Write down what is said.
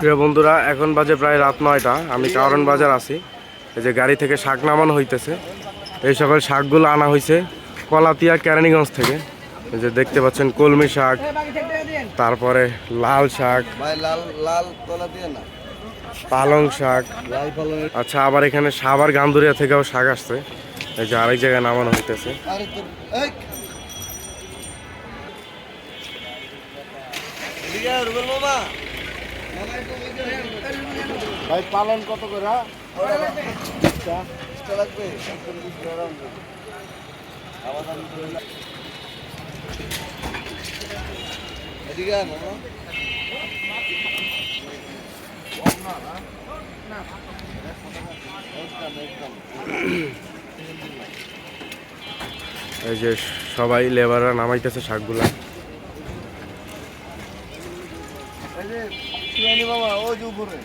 প্রিয় বন্ধুরা এখন বাজে প্রায় রাত নয়টা। আমি কারণ বাজার আছি। এই যে গাড়ি থেকে শাক নামানো হইতেছে। এই সকল শাকগুলো আনা হয়েছে কলাতিয়া কেরানীগঞ্জ থেকে। এই যে দেখতে পাচ্ছেন কলমি শাক তারপরে লাল শাক ভাই লাল লাল কলা দিয়ে না? পালং শাক। আচ্ছা আবার এখানে সাবার গান্ধুরিয়া থেকেও শাক আসছে। এই যে আরেক জায়গায় নামানো হইতেছে। রুবেল মামা। ভাই পালন কত করে হ্যাঁ? লাগবে আয় মামা এই যে সবাই লেবাররা নামাইতেছে শাকগুলা মামা ওই যে উপরে